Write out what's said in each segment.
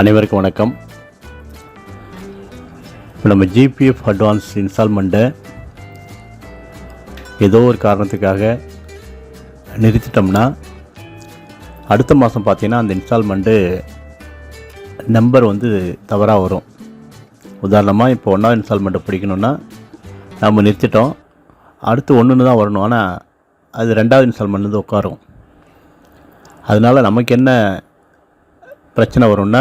அனைவருக்கும் வணக்கம். இப்போ நம்ம ஜிபிஎஃப் அட்வான்ஸ் இன்ஸ்டால்மெண்ட்டை ஏதோ ஒரு காரணத்துக்காக நிறுத்திட்டோம்னா அடுத்த மாதம் பார்த்தீங்கன்னா அந்த இன்ஸ்டால்மெண்ட்டு நம்பர் வந்து தவறாக வரும். உதாரணமாக இப்போ ஒன்றாவது இன்ஸ்டால்மெண்ட்டை பிடிக்கணுன்னா நம்ம நிறுத்திட்டோம். அடுத்து ஒன்றுன்னு தான் வரணும். ஆனால் அது ரெண்டாவது இன்ஸ்டால்மெண்ட் வந்து உட்காரும். அதனால் நமக்கு என்ன பிரச்சனை வரும்னா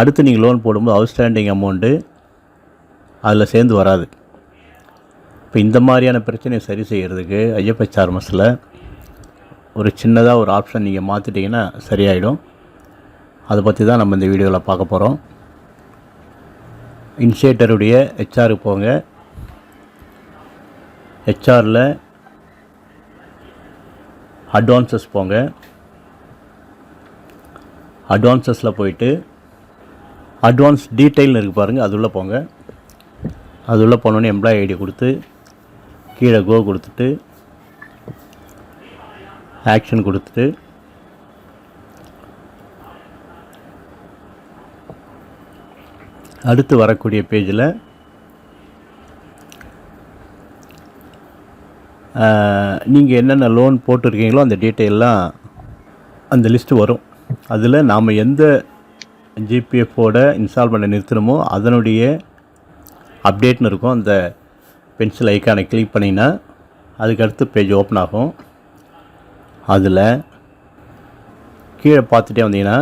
அடுத்து நீங்கள் லோன் போடும்போது அவுட்ஸ்டாண்டிங் அமௌண்ட்டு அதில் சேர்ந்து வராது. இப்போ இந்த மாதிரியான பிரச்சனையை சரி செய்கிறதுக்கு ஐஎஃப்எச் ஆர்மஸில் ஒரு சின்னதாக ஒரு ஆப்ஷன் நீங்கள் மாற்றிட்டீங்கன்னா சரியாயிடும். அதை பற்றி தான் நம்ம இந்த வீடியோவில் பார்க்க போகிறோம் இன்ஷியேட்டருடைய ஹெச்ஆருக்கு போங்க. ஹெச்ஆரில் அட்வான்சஸ் போங்க. அட்வான்சஸில் போயிட்டு அட்வான்ஸ் டீட்டெயில்னு இருக்குது பாருங்கள் அது உள்ளே போங்க. அது உள்ளே போனோடனே எம்ப்ளாயி ஐடி கொடுத்து கீழே கோ கொடுத்துட்டு ஆக்ஷன் கொடுத்துட்டு அடுத்து வரக்கூடிய பேஜில் நீங்கள் என்னென்ன லோன் போட்டிருக்கீங்களோ அந்த டீட்டெயிலாம் அந்த லிஸ்ட்டு வரும். அதில் நாம் எந்த ஜிபிஎஃப்போட பண்ண நிறுத்தணுமோ அதனுடைய அப்டேட்னு இருக்கும். அந்த பென்சில் ஐக்கானை கிளிக் பண்ணிங்கன்னா அதுக்கடுத்து பேஜ் ஓப்பன் ஆகும். அதில் கீழே பார்த்துட்டே வந்தீங்கன்னா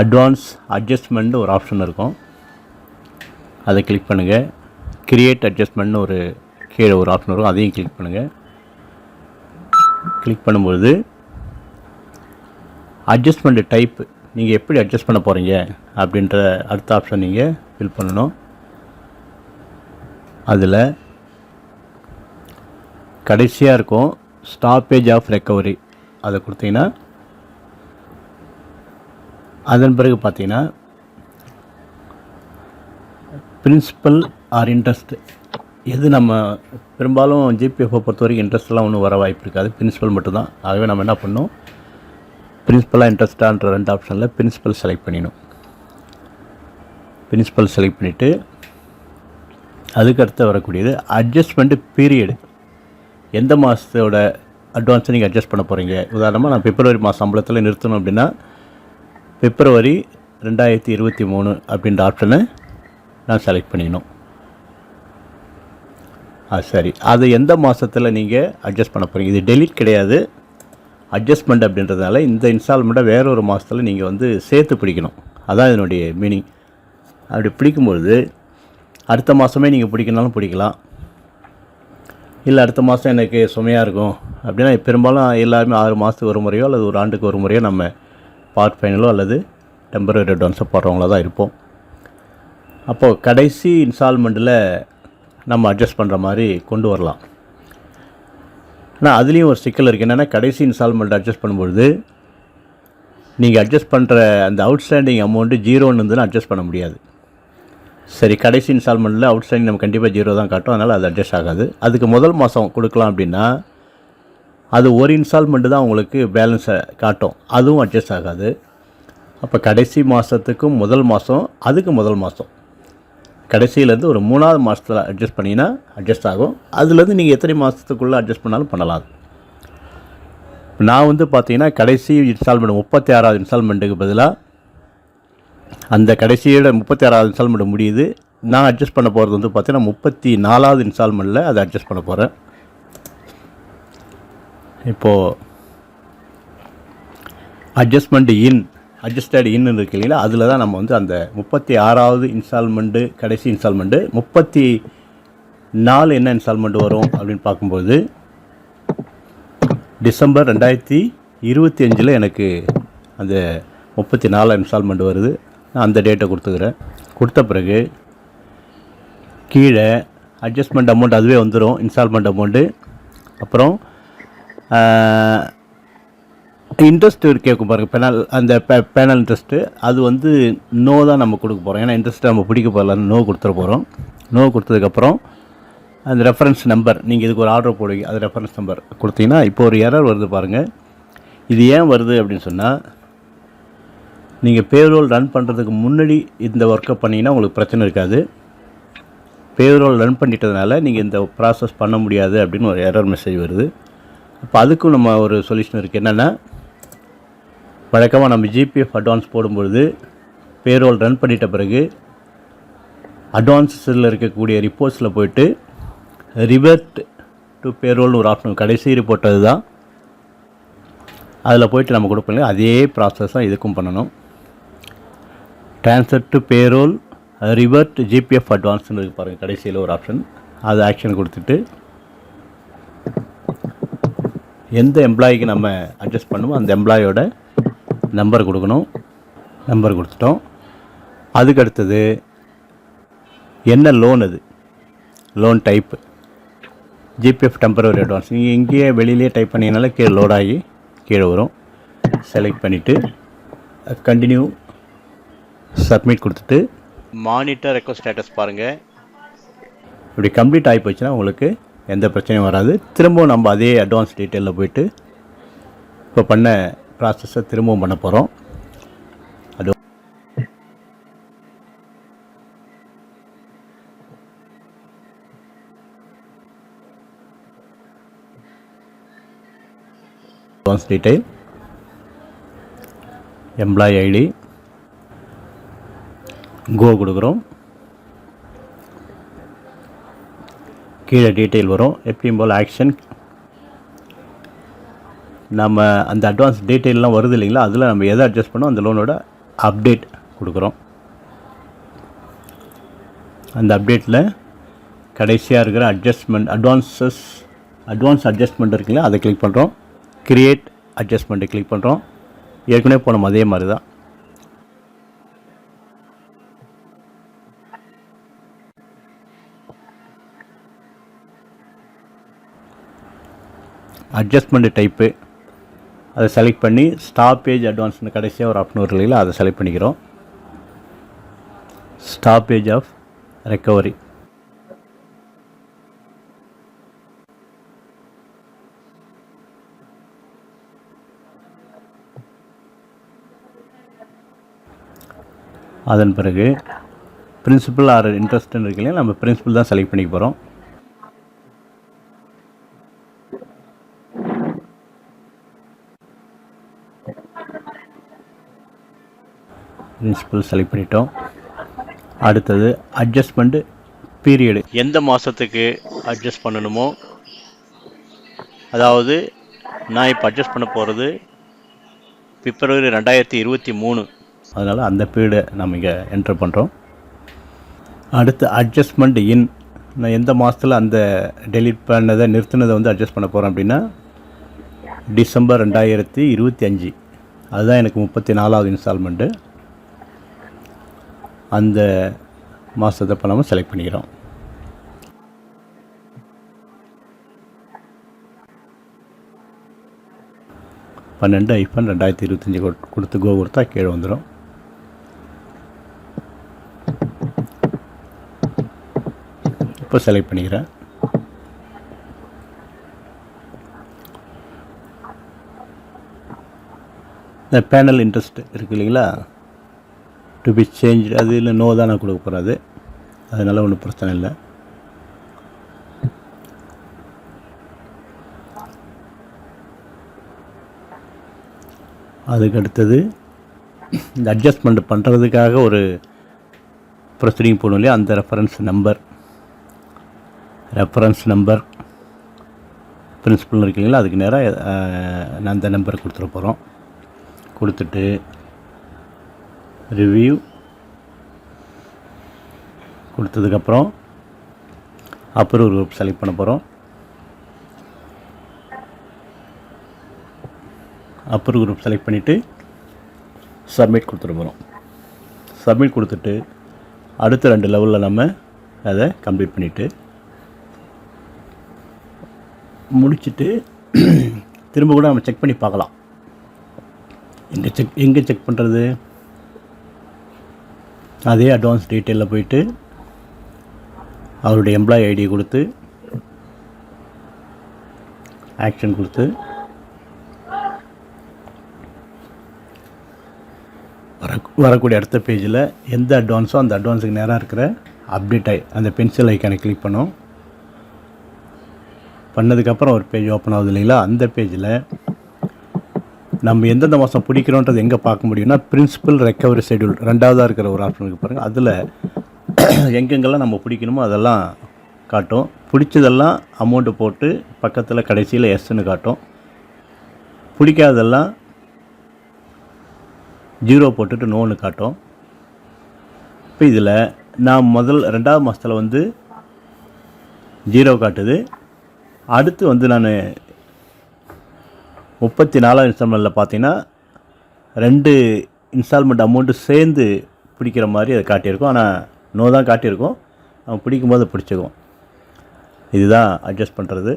அட்வான்ஸ் அட்ஜஸ்ட்மெண்ட் ஒரு ஆப்ஷன் இருக்கும். அதை கிளிக் பண்ணுங்கள் கிரியேட் அட்ஜஸ்ட்மெண்ட்னு ஒரு கீழே ஒரு ஆப்ஷன் இருக்கும். அதையும் கிளிக் பண்ணுங்கள் கிளிக் பண்ணும்பொழுது அட்ஜஸ்ட்மெண்ட் டைப் நீங்கள் எப்படி அட்ஜஸ்ட் பண்ண போகிறீங்க அப்படின்ற அடுத்த ஆப்ஷன் நீங்கள் ஃபில் பண்ணணும். அதில் கடைசியாக இருக்கும் ஸ்டாப்பேஜ் ஆஃப் ரெக்கவரி அதை கொடுத்தீங்கன்னா அதன் பிறகு பார்த்தீங்கன்னா பிரின்சிபல் ஆர் இன்ட்ரெஸ்ட் எது நம்ம பெரும்பாலும் ஜிபிஎஃப்பை பொறுத்த வரைக்கும் இன்ட்ரெஸ்ட்லாம் ஒன்றும் வர வாய்ப்பு இருக்காது. பிரின்சிபல் மட்டும்தான். ஆகவே நம்ம என்ன பண்ணணும்? பிரின்சிபலாக இன்ட்ரெஸ்டான்ற ரெண்டு ஆப்ஷனில் பிரின்ஸிபல் செலக்ட் பண்ணிடணும். பிரின்ஸிபல் செலக்ட் பண்ணிவிட்டு அதுக்கடுத்து வரக்கூடியது அட்ஜஸ்ட்மெண்ட்டு பீரியடு எந்த மாதத்தோட அட்வான்ஸை நீங்கள் அட்ஜஸ்ட் பண்ண போகிறீங்க உதாரணமாக நான் பிப்ரவரி மாதம் சம்பளத்தில் நிறுத்தணும் அப்படின்னா பிப்ரவரி ரெண்டாயிரத்தி இருபத்தி மூணு அப்படின்ற ஆப்ஷனை நான் செலக்ட் பண்ணிக்கணும் ஆ சரி. அது எந்த மாதத்தில் நீங்கள் அட்ஜஸ்ட் பண்ண போகிறீங்க இது டெலிட் கிடையாது. அட்ஜஸ்ட்மெண்ட் அப்படின்றதுனால இந்த இன்ஸ்டால்மெண்ட்டை வேற ஒரு மாதத்தில் நீங்கள் வந்து சேர்த்து பிடிக்கணும். அதான் இதனுடைய மீனிங் அப்படி பிடிக்கும்பொழுது அடுத்த மாதமே நீங்கள் பிடிக்கனாலும் பிடிக்கலாம். இல்லை அடுத்த மாதம் எனக்கு சுமையாக இருக்கும் அப்படின்னா பெரும்பாலும் எல்லாருமே ஆறு மாதத்துக்கு ஒரு முறையோ அல்லது ஒரு ஆண்டுக்கு ஒரு முறையோ நம்ம பார்ட் ஃபைனலோ அல்லது டெம்பரரி அட்வான்ஸோ போடுறவங்களா தான் இருப்போம். அப்போது கடைசி இன்ஸ்டால்மெண்ட்டில் நம்ம அட்ஜஸ்ட் பண்ணுற மாதிரி கொண்டு வரலாம். ஆனால் அதுலேயும் ஒரு சிக்கல் இருக்குது என்னென்னா கடைசி இன்ஸ்டால்மெண்ட் அட்ஜஸ்ட் பண்ணும்பொழுது நீங்கள் அட்ஜஸ்ட் பண்ணுற அந்த அவுட்ஸ்டாண்டிங் அமௌண்ட்டு ஜீரோன்னு இருந்ததுன்னா அட்ஜஸ்ட் பண்ண முடியாது. சரி கடைசி இன்ஸ்டால்மெண்ட்டில் அவுட்ஸ்டாண்டிங் நம்ம கண்டிப்பாக ஜீரோ தான் காட்டும். அதனால் அது அட்ஜஸ்ட் ஆகாது. அதுக்கு முதல் மாதம் கொடுக்கலாம் அப்படின்னா அது ஒரு இன்ஸ்டால்மெண்ட்டு தான் உங்களுக்கு பேலன்ஸை காட்டும். அதுவும் அட்ஜஸ்ட் ஆகாது. அப்போ கடைசி மாதத்துக்கும் முதல் மாதம் அதுக்கு முதல் மாதம் கடைசியிலேருந்து ஒரு மூணாவது மாதத்தில் அட்ஜஸ்ட் பண்ணிங்கன்னா அட்ஜஸ்ட் ஆகும். அதுலேருந்து நீங்கள் எத்தனை மாதத்துக்குள்ளே அட்ஜஸ்ட் பண்ணாலும் பண்ணலாம். நான் வந்து பார்த்தீங்கன்னா கடைசி இன்ஸ்டால்மெண்ட் முப்பத்தி ஆறாவது இன்ஸ்டால்மெண்ட்டுக்கு பதிலாக அந்த கடைசியோட முப்பத்தி ஆறாவது இன்ஸ்டால்மெண்ட் முடியுது. நான் அட்ஜஸ்ட் பண்ண போகிறது வந்து பார்த்தீங்கன்னா முப்பத்தி நாலாவது இன்ஸ்டால்மெண்ட்டில் அதை அட்ஜஸ்ட் பண்ண போகிறேன் இப்போது அட்ஜஸ்ட்மெண்ட் இன் அட்ஜஸ்டட் இன்னு இருக்கு இல்லைங்களா? அதில் தான் நம்ம வந்து அந்த முப்பத்தி ஆறாவது இன்ஸ்டால்மெண்ட்டு கடைசி இன்ஸ்டால்மெண்ட்டு முப்பத்தி நாலு என்ன இன்ஸ்டால்மெண்ட் வரும் அப்படின்னு பார்க்கும்போது டிசம்பர் ரெண்டாயிரத்தி இருபத்தி அஞ்சில் எனக்கு அந்த முப்பத்தி நாலு இன்ஸ்டால்மெண்ட் வருது. நான் அந்த டேட்டை கொடுத்துக்கிறேன். கொடுத்த பிறகு கீழே அட்ஜஸ்ட்மெண்ட் அமௌண்ட் அதுவே வந்துடும் இன்ஸ்டால்மெண்ட் அமௌண்ட்டு அப்புறம் இன்ட்ரெஸ்ட் கேட்கும் பாருங்கள் பெனல் அந்த பெ பேனல் இன்ட்ரெஸ்ட்டு அது வந்து நோ தான் நம்ம கொடுக்க போகிறோம் ஏன்னா இன்ட்ரெஸ்ட் நம்ம பிடிக்க போகலான்னு நோ கொடுத்துட போகிறோம் நோ கொடுத்ததுக்கப்புறம் அந்த ரெஃபரன்ஸ் நம்பர் நீங்கள் இதுக்கு ஒரு ஆர்டர் போடுவீங்க. அது ரெஃபரன்ஸ் நம்பர் கொடுத்தீங்கன்னா இப்போ ஒரு எரர் வருது பாருங்கள் இது ஏன் வருது அப்படின்னு சொன்னால் நீங்கள் பேரோல் ரன் பண்ணுறதுக்கு முன்னாடி இந்த ஒர்க்கை பண்ணிங்கன்னா உங்களுக்கு பிரச்சனை இருக்காது. பேரோல் ரன் பண்ணிட்டதுனால நீங்கள் இந்த ப்ராசஸ் பண்ண முடியாது அப்படின்னு ஒரு எரர் மெசேஜ் வருது. அப்போ அதுக்கும் நம்ம ஒரு சொல்யூஷன் இருக்குது என்னென்னா வழக்கமாக நம்ம ஜிபிஎஃப் அட்வான்ஸ் போடும்பொழுது பேரோல் ரன் பண்ணிட்ட பிறகு அட்வான்ஸில் இருக்கக்கூடிய ரிப்போர்ட்ஸில் போயிட்டு ரிவர்ட் டு பேரோல்னு ஒரு ஆப்ஷன் கடைசி ரிப்போர்ட் அதுதான் அதில் போயிட்டு நம்ம கொடுப்போம் அதே ப்ராசஸ் தான் இதுக்கும் பண்ணணும். Transfer to payroll revert GPF அட்வான்ஸ்னு இருக்குது பாருங்கள் கடைசியில் ஒரு ஆப்ஷன் அது ஆக்ஷன் கொடுத்துட்டு எந்த எம்ப்ளாய்க்கு நம்ம அட்ஜஸ்ட் பண்ணுமோ அந்த எம்ப்ளாயோட நம்பர் கொடுக்கணும். நம்பர் கொடுத்துட்டோம். அதுக்கு அடுத்தது என்ன லோன் அது? Loan type GPF temporary advance நீங்கள் இங்கேயே வெளியிலே டைப் பண்ணிங்கனால கீழே லோட் ஆகி கீழே வரும். செலக்ட் பண்ணிவிட்டு கண்டினியூ சப்மிட் கொடுத்துட்டு மானிட்டர் ரெக்வஸ்ட் ஸ்டேட்டஸ் பாருங்கள் இப்படி கம்ப்ளீட் ஆகி போச்சுன்னா உங்களுக்கு எந்த பிரச்சனையும் வராது. திரும்பவும் நம்ம அதே அட்வான்ஸ் டீட்டெயிலில் போயிட்டு இப்போ பண்ண ப்ராசஸை திரும்பவும் பண்ண போகிறோம் அது அட்வான்ஸ் டீட்டெயில் எம்ப்ளாயி ஐடி கோ கொடுக்குறோம். கீழே டீட்டெயில் வரும். எப்பயும் போல் ஆக்ஷன் நம்ம அந்த அட்வான்ஸ் டீட்டெயிலெலாம் வருது இல்லைங்களா? அதில் நம்ம எதை அட்ஜஸ்ட் பண்ணோம் அந்த லோனோட அப்டேட் கொடுக்குறோம். அந்த அப்டேட்டில் கடைசியாக இருக்கிற அட்ஜஸ்ட்மெண்ட் அட்வான்ஸஸ் அட்வான்ஸ் அட்ஜஸ்ட்மெண்ட் இருக்குங்களா அதை கிளிக் பண்ணுறோம் க்ரியேட் அட்ஜஸ்ட்மெண்ட்டை கிளிக் பண்ணுறோம் ஏற்கனவே போனோம் அதே மாதிரி தான் அட்ஜஸ்ட்மெண்ட் டைப்பு அதை செலக்ட் பண்ணி ஸ்டாப்பேஜ் அட்வான்ஸ்னு கடைசியாக ஒரு ஆப்ஷன் வரும் இல்லைங்களா அதை செலக்ட் பண்ணிக்கிறோம். ஸ்டாப்பேஜ் ஆஃப் ரெக்கவரி அதன் பிறகு பிரின்சிபல் ஆர் இன்ட்ரெஸ்ட்னு இருக்கு இல்லையா நம்ம பிரின்சிபல் தான் செலக்ட் பண்ணிக்க போகிறோம் பிரின்சிபல் செலக்ட் பண்ணிட்டோம். அடுத்தது அட்ஜஸ்ட்மெண்ட்டு பீரியடு எந்த மாதத்துக்கு அட்ஜஸ்ட் பண்ணணுமோ அதாவது நான் இப்போ அட்ஜஸ்ட் பண்ண போகிறது பிப்ரவரி ரெண்டாயிரத்தி இருபத்தி மூணு. அதனால் அந்த பீரியடை நம்ம இங்கே என்டர் பண்ணுறோம் அடுத்து அட்ஜஸ்ட்மெண்ட் இன் நான் எந்த மாதத்தில் அந்த டெலீட் பண்ணதை நிறுத்தினதை வந்து அட்ஜஸ்ட் பண்ண போகிறேன் அப்படின்னா டிசம்பர் ரெண்டாயிரத்தி இருபத்தி அஞ்சு. அதுதான் எனக்கு முப்பத்தி நாலாவது இன்ஸ்டால்மெண்ட்டு அந்த மாதத்தை இப்போ நம்ம செலக்ட் பண்ணிக்கிறோம். பன்னெண்டு ஐஃபன் ரெண்டாயிரத்தி இருபத்தஞ்சி கொடுத்து கோ கொடுத்தா கீழே வந்துடும் இப்போ செலக்ட் பண்ணிக்கிறேன். இந்த பேனல் இன்ட்ரெஸ்ட் இருக்கு இல்லைங்களா? டு பி சேஞ்ச் அது இல்லை நோ தான் நான் கொடுக்க போகிறேன் அதனால் ஒன்றும் பிரச்சனை இல்லை. அதுக்கு அடுத்தது இந்த அட்ஜஸ்ட்மெண்ட் பண்ணுறதுக்காக ஒரு ப்ரொசீடிங் போகணும் இல்லையா? அந்த reference number reference number principal இருக்கு இல்லைங்களா? அதுக்கு நேராக நான் அந்த நம்பர் கொடுத்துட போகிறோம் கொடுத்துட்டு ரிவ்யூ கொடுத்ததுக்கப்புறம் அப்ரூவ் குரூப் செலக்ட் பண்ண போகிறோம் அப்ரூவ் குரூப் செலக்ட் பண்ணிவிட்டு சப்மிட் கொடுத்துட்டு போகிறோம் சப்மிட் கொடுத்துட்டு அடுத்த ரெண்டு லெவலில் நம்ம அதை கம்ப்ளீட் பண்ணிவிட்டு முடிச்சுட்டு திரும்ப கூட நம்ம செக் பண்ணி பார்க்கலாம். எங்கே செக் எங்கே செக் பண்ணுறது அதே அட்வான்ஸ் டீட்டெயிலில் போயிட்டு அவருடைய எம்ப்ளாயி ஐடி கொடுத்து ஆக்ஷன் கொடுத்து வர வரக்கூடிய அடுத்த பேஜில் எந்த அட்வான்ஸோ அந்த அட்வான்ஸுக்கு நேராக இருக்கிற அப்டேட் ஆகி அந்த பென்சில் ஐக்கானை கிளிக் பண்ணோம். பண்ணதுக்கப்புறம் ஒரு பேஜ் ஓப்பன் ஆகுது இல்லைங்களா? அந்த பேஜில் நம்ம எந்தெந்த மாதம் பிடிக்கிறோன்றது எங்கே பார்க்க முடியும்னா பிரின்சிபல் ரெக்கவரி ஷெடியூல் ரெண்டாவதாக இருக்கிற ஒரு ஆப்ஷன் இருக்குது பாருங்கள் அதில் எங்கெங்கெல்லாம் நம்ம பிடிக்கணுமோ அதெல்லாம் காட்டும். பிடிச்சதெல்லாம் அமௌண்ட்டு போட்டு பக்கத்தில் கடைசியில் எஸ்ன்னு காட்டும். பிடிக்காததெல்லாம் ஜீரோ போட்டுட்டு நோன்னு காட்டும். இப்போ இதில் நான் முதல் ரெண்டாவது மாதத்தில் வந்து ஜீரோ காட்டுது. அடுத்து வந்து நான் முப்பத்தி நாலாம் இன்ஸ்டால்மெண்ட்டில் பார்த்தீங்கன்னா ரெண்டு இன்ஸ்டால்மெண்ட் அமௌண்ட்டு சேர்ந்து பிடிக்கிற மாதிரி அதை காட்டியிருக்கோம். ஆனால் நோ தான் காட்டியிருக்கோம். அவன் பிடிக்கும்போது பிடிச்சிக்கும் இதுதான் அட்ஜஸ்ட் பண்ணுறது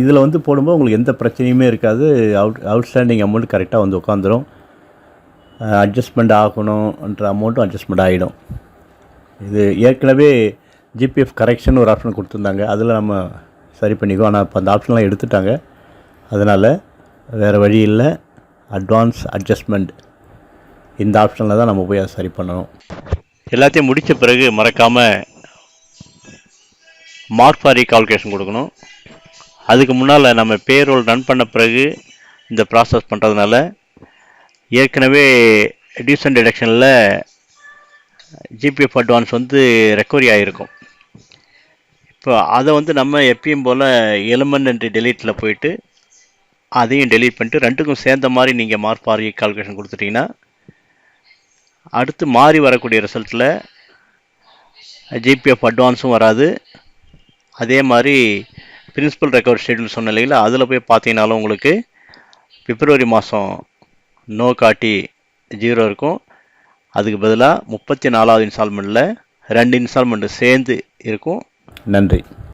இதில் வந்து போடும்போது உங்களுக்கு எந்த பிரச்சனையுமே இருக்காது. அவுட் அவுட்ஸ்டாண்டிங் அமௌண்ட் கரெக்டாக வந்து உட்காந்துரும் அட்ஜஸ்ட்மெண்ட் ஆகணுன்ற அமௌண்ட்டும் அட்ஜஸ்ட்மெண்ட் ஆகிடும் இது ஏற்கனவே ஜிபிஎஃப் கரெக்ஷன் ஒரு ஆப்ஷன் கொடுத்துருந்தாங்க. அதில் நம்ம சரி பண்ணிக்குவோம். ஆனால் இப்போ அந்த ஆப்ஷன்லாம் எடுத்துட்டாங்க. அதனால் வேறு வழி இல்லை. அட்வான்ஸ் அட்ஜஸ்ட்மெண்ட் இந்த ஆப்ஷனில் தான் நம்ம போய் அதை சரி பண்ணணும். எல்லாத்தையும் முடித்த பிறகு மறக்காமல் மார்க் ஃபார் ரீகால்குலேஷன் கொடுக்கணும். அதுக்கு முன்னால் நம்ம பேரோல் ரன் பண்ண பிறகு இந்த ப்ராசஸ் பண்ணுறதுனால ஏற்கனவே டியூசன் டிடக்ஷனில் ஜிபிஎஃப் அட்வான்ஸ் வந்து ரெக்கவரி ஆகிருக்கும் இப்போ அதை வந்து நம்ம எப்பயும் போல் எலிமெண்ட் என்று டெலீட்டில் போயிட்டு அதையும் டெலீட் பண்ணிட்டு ரெண்டுக்கும் சேர்ந்த மாதிரி நீங்கள் மார்க் கால்குலேஷன் கொடுத்துட்டிங்கன்னா அடுத்து மாறி வரக்கூடிய ரிசல்ட்டில் ஜிபிஎஃப் அட்வான்ஸும் வராது. அதே மாதிரி பிரின்சிபல் ரெக்கவரி ஷெட்யூல் சொன்ன இல்லைங்களா அதில் போய் பார்த்தீங்கனாலும் உங்களுக்கு பிப்ரவரி மாதம் நோ காட்டி ஜீரோ இருக்கும். அதுக்கு பதிலாக முப்பத்தி நாலாவது இன்ஸ்டால்மெண்ட்டில் ரெண்டு இன்ஸ்டால்மெண்ட்டு சேர்ந்து இருக்கும். நன்றி.